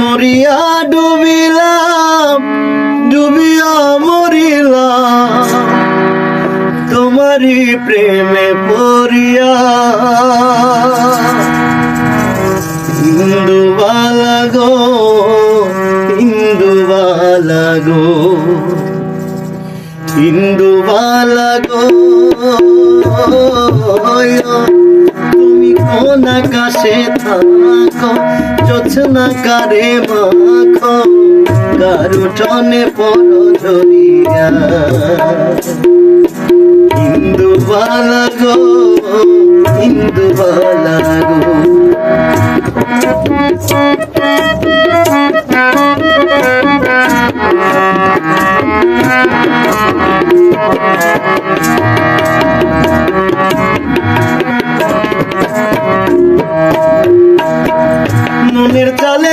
মরিয়া ডুবিলাম, ডুবিয়া মরিলাম। তোমারই প্রেমে পড়িয়া ইন্দুবালা গো ইন্দুবালা গো ইন্দুবালা গো। তুমি কোন আকাশে থাকো জোছনা কারে মাখো কারুটনে পর ধরিয়া হিন্দু বালা গো হিন্দু বালা গো।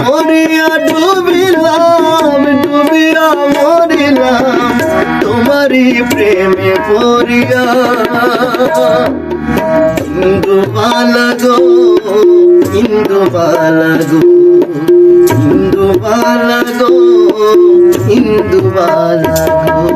মরিয়া ডুবিলাম, ডুবিয়া মরিলাম, তোমারই প্রেমে পড়িয়া। ইন্দু বালাগো ইন্দু বালাগো ইন্দু বালাগো ইন্দু বালাগো